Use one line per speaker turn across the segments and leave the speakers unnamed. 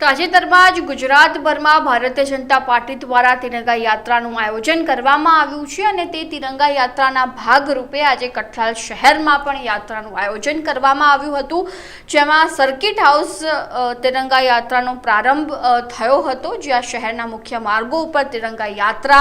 તાજેતરમાં જ ગુજરાતભરમાં ભારતીય જનતા પાર્ટી દ્વારા તિરંગા યાત્રાનું આયોજન કરવામાં આવ્યું છે અને તે તિરંગા યાત્રાના ભાગરૂપે આજે કઠલાલ શહેરમાં પણ યાત્રાનું આયોજન કરવામાં આવ્યું હતું, જેમાં સર્કિટ હાઉસ તિરંગા યાત્રાનો પ્રારંભ થયો હતો, જ્યાં શહેરના મુખ્ય માર્ગો ઉપર તિરંગા યાત્રા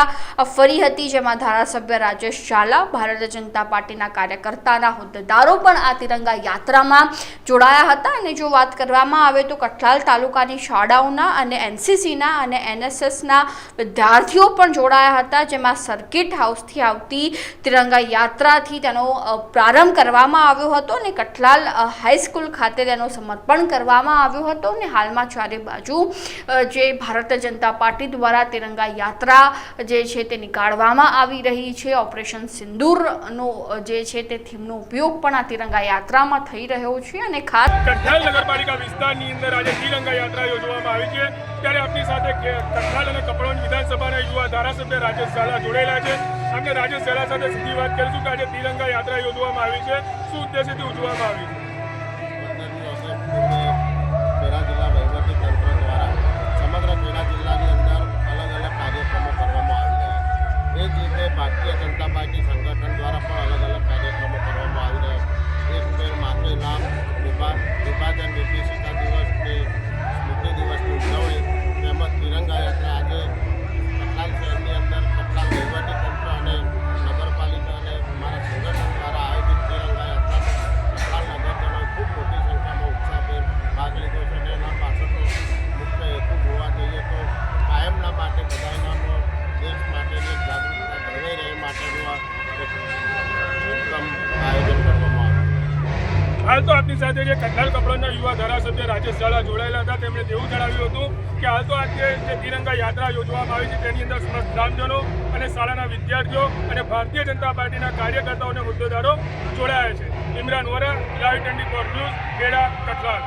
ફરી હતી, જેમાં ધારાસભ્ય રાજેશ ઝાલા, ભારતીય જનતા પાર્ટીના કાર્યકર્તાના હોદ્દેદારો પણ આ તિરંગા યાત્રામાં જોડાયા હતા. અને જો વાત કરવામાં આવે તો કઠલાલ તાલુકાની શાળાઓના અને એનસીસીના અને એનએસએસના વિદ્યાર્થીઓ પણ જોડાયા હતા, જેમાં સર્કિટ હાઉસથી આવતી તિરંગા યાત્રાથી તેનો પ્રારંભ કરવામાં આવ્યો હતો અને કઠલાલ હાઈસ્કૂલ ખાતે તેનો સમર્પણ કરવામાં આવ્યો હતો અને હાલમાં ચારે બાજુ જે ભારતીય જનતા પાર્ટી દ્વારા તિરંગા યાત્રા જે છે તે નીકાળવામાં આવી રહી છે. ઓપરેશન સિંદૂરનો જે છે તે થીમનો ઉપયોગ પણ આ તિરંગા યાત્રામાં થઈ રહ્યો છે અને ખાસ
કઠલાલ નગરપાલિકા વિસ્તારની અંદર આજે તિરંગા યાત્રા યોજવામાં આવી છે. ત્યારે આપની સાથે કંઠાલ અને કપડવંજ વિધાનસભાના યુવા ધારાસભ્ય રાજેશ ઝાલા જોડાયેલા છે. આપણે રાજેશ ઝાલા સાથે સીધી વાત કરીશું કે આજે તિરંગા યાત્રા યોજવામાં આવી છે. શું ઉદ્દેશ્યથી ઉજવવામાં આવી છે? હાલ તો આપની સાથે જે કઠલાલ કપડાના યુવા ધારાસભ્ય રાજેશ ઝાલા જોડાયેલા હતા, તેમણે તેવું જણાવ્યું હતું કે હાલ તો આજે જે તિરંગા યાત્રા યોજવામાં આવી છે, તેની અંદર સમસ્ત ગ્રામજનો અને શાળાના વિદ્યાર્થીઓ અને ભારતીય જનતા પાર્ટીના કાર્યકર્તાઓને મુદ્દેદારો જોડાયા છે. Imran Vora live twenty four news, Kheda, Kathlal.